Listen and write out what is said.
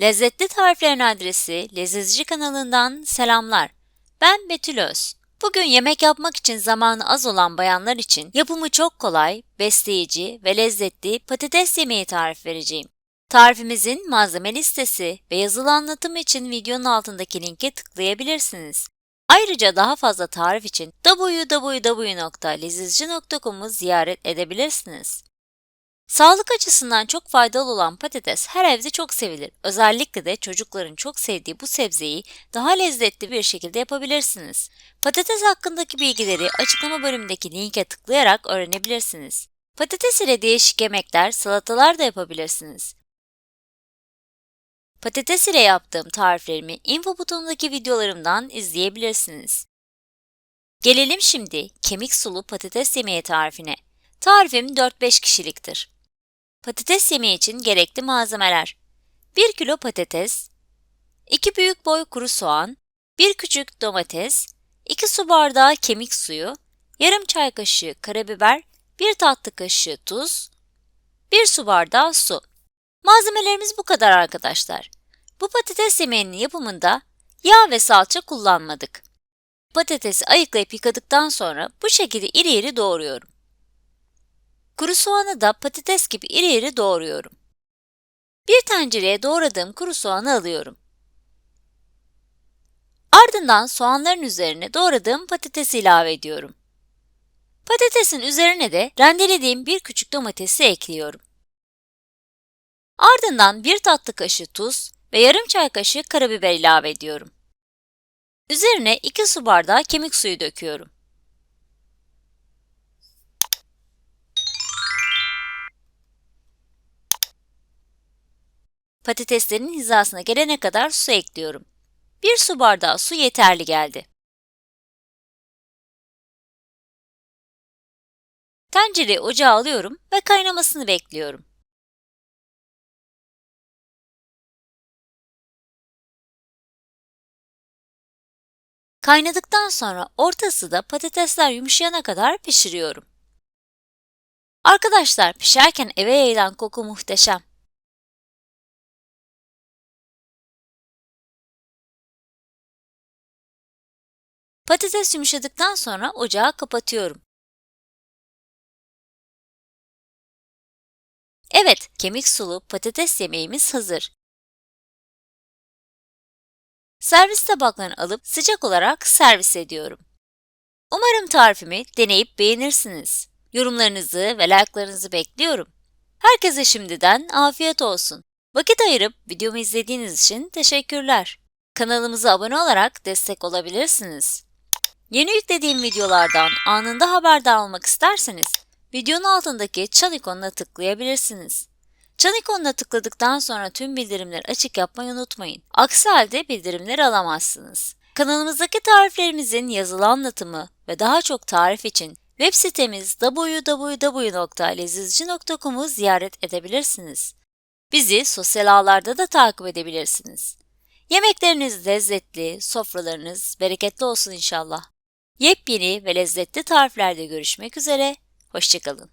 Lezzetli Tariflerin adresi Lezzetci kanalından selamlar. Ben Betül Öz. Bugün yemek yapmak için zamanı az olan bayanlar için yapımı çok kolay, besleyici ve lezzetli patates yemeği tarif vereceğim. Tarifimizin malzeme listesi ve yazılı anlatım için videonun altındaki linke tıklayabilirsiniz. Ayrıca daha fazla tarif için www.lezizci.com'u ziyaret edebilirsiniz. Sağlık açısından çok faydalı olan patates her evde çok sevilir. Özellikle de çocukların çok sevdiği bu sebzeyi daha lezzetli bir şekilde yapabilirsiniz. Patates hakkındaki bilgileri açıklama bölümündeki linke tıklayarak öğrenebilirsiniz. Patates ile değişik yemekler, salatalar da yapabilirsiniz. Patates ile yaptığım tariflerimi info butonundaki videolarımdan izleyebilirsiniz. Gelelim şimdi kemik sulu patates yemeği tarifine. Tarifim 4-5 kişiliktir. Patates yemeği için gerekli malzemeler 1 kilo patates 2 büyük boy kuru soğan 1 küçük domates 2 su bardağı kemik suyu yarım çay kaşığı karabiber 1 tatlı kaşığı tuz 1 su bardağı su Malzemelerimiz bu kadar arkadaşlar. Bu patates yemeğinin yapımında yağ ve salça kullanmadık. Patatesi ayıklayıp yıkadıktan sonra bu şekilde iri iri doğruyorum. Kuru soğanı da patates gibi iri iri doğruyorum. Bir tencereye doğradığım kuru soğanı alıyorum. Ardından soğanların üzerine doğradığım patatesi ilave ediyorum. Patatesin üzerine de rendelediğim bir küçük domatesi ekliyorum. Ardından bir tatlı kaşığı tuz ve yarım çay kaşığı karabiber ilave ediyorum. Üzerine 2 su bardağı kemik suyu döküyorum. Patateslerin hizasına gelene kadar su ekliyorum. 1 su bardağı su yeterli geldi. Tencereyi ocağa alıyorum ve kaynamasını bekliyorum. Kaynadıktan sonra orta ısıda patatesler yumuşayana kadar pişiriyorum. Arkadaşlar pişerken eve yayılan koku muhteşem. Patates yumuşadıktan sonra ocağı kapatıyorum. Evet, kemik sulu patates yemeğimiz hazır. Servis tabaklarını alıp sıcak olarak servis ediyorum. Umarım tarifimi deneyip beğenirsiniz. Yorumlarınızı ve like'larınızı bekliyorum. Herkese şimdiden afiyet olsun. Vakit ayırıp videomu izlediğiniz için teşekkürler. Kanalımıza abone olarak destek olabilirsiniz. Yeni yüklediğim videolardan anında haberdar olmak isterseniz videonun altındaki çan ikonuna tıklayabilirsiniz. Çan ikonuna tıkladıktan sonra tüm bildirimleri açık yapmayı unutmayın. Aksi halde bildirimleri alamazsınız. Kanalımızdaki tariflerimizin yazılı anlatımı ve daha çok tarif için web sitemiz www.lezizci.com'u ziyaret edebilirsiniz. Bizi sosyal ağlarda da takip edebilirsiniz. Yemekleriniz lezzetli, sofralarınız bereketli olsun inşallah. Yepyeni ve lezzetli tariflerde görüşmek üzere, hoşçakalın.